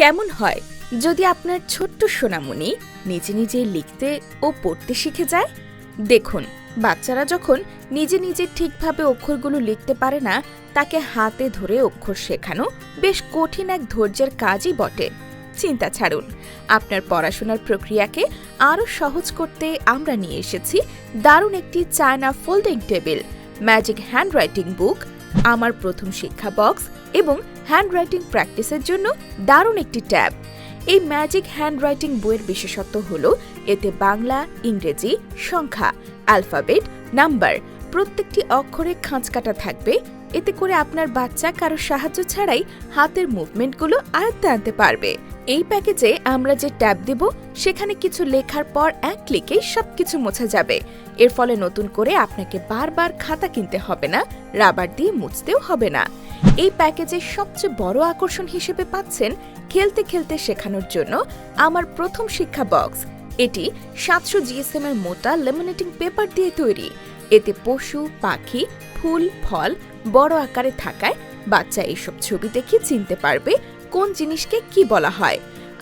কেমন হয়? যদি আপনার ছোট্ট সোনামণি নিজে নিজে লিখতে ও পড়তে শিখে যায়? দেখুন, বাচ্চারা যখন নিজে নিজে ঠিকভাবে অক্ষরগুলো লিখতে পারে না, তাকে হাতে ধরে অক্ষর শেখানো বেশ কঠিন এক ধৈর্যের কাজই বটে। চিন্তা ছাড়ুন, আপনার পড়াশোনার প্রক্রিয়াকে আরও সহজ করতে আমরা নিয়ে এসেছি দারুণ একটি China folding table, magic handwriting book, আমার প্রথম শিক্ষা বক্স এবং হ্যান্ডরাইটিং প্র্যাকটিসের জন্য দারুণ একটি ট্যাব। এই ম্যাজিক হ্যান্ডরাইটিং বইয়ের বিশেষত্ব হল, এতে বাংলা, ইংরেজি, সংখ্যা অ্যালফাবেট নাম্বার প্রত্যেকটি অক্ষরে খাঁচ কাটা থাকবে। এতে করে আপনার বাচ্চা কারও সাহায্য ছাড়াই হাতের মুভমেন্টগুলো আয়ত্তে আনতে পারবে। এই প্যাকেজে আমরা যে ট্যাব দেব, সেখানে কিছু লেখার পর এক ক্লিকেই সব কিছু মোছা যাবে। এর ফলে নতুন করে আপনাকে বারবার খাতা কিনতে হবে না, রাবার দিয়ে মুছতেও হবে না। এই প্যাকেজের সবচেয়ে বড় আকর্ষণ হিসেবে পাচ্ছেন খেলতে খেলতে শেখানোর জন্য আমার প্রথম শিক্ষা বক্স। এটি সাতশো জিএসএম এর মোটা লেমিনেটিং পেপার দিয়ে তৈরি। এতে পশু, পাখি, ফুল, ফল, বড় আকারে থাকায় বাচ্চা এইসব ছবি দেখে চিনতে পারবে কোন জিনিসকে কি বলা হয়।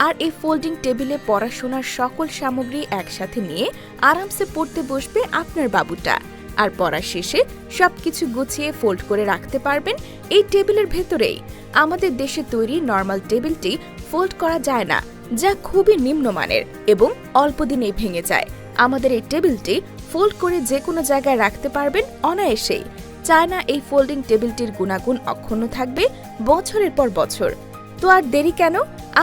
আর এই ফোল্ডিং টেবিলে পড়াশোনার সকল সামগ্রী একসাথে নিয়ে আরামসে পড়তে বসবে আপনার বাবুটা। আর পড়া শেষে সবকিছু গুছিয়ে ফোল্ড করে রাখতে পারবেন এই টেবিলের ভেতরেই। আমাদের দেশে তৈরি নর্মাল টেবিলটি ফোল্ড করা যায় না, যা খুবই নিম্নমানের এবং অল্প দিনেই ভেঙে যায়। আমাদের এই টেবিলটি ফোল্ড করে যে কোনো জায়গায় রাখতে পারবেন অনায়াসেই। চায়না এই ফোল্ডিং টেবিলটির গুণাগুণ অক্ষুণ্ণ থাকবে বছরের পর বছর। তো আর দেরি কেন?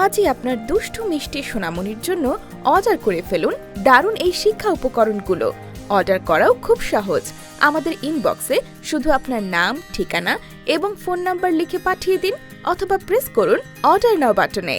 আজই আপনার দুষ্টু মিষ্টি সোনামণির জন্য অর্ডার করে ফেলুন দারুণ এই শিক্ষা উপকরণগুলো। অর্ডার করাও খুব সহজ। আমাদের ইনবক্সে শুধু আপনার নাম, ঠিকানা এবং ফোন নাম্বার লিখে পাঠিয়ে দিন অথবা প্রেস করুন অর্ডার নাও বাটনে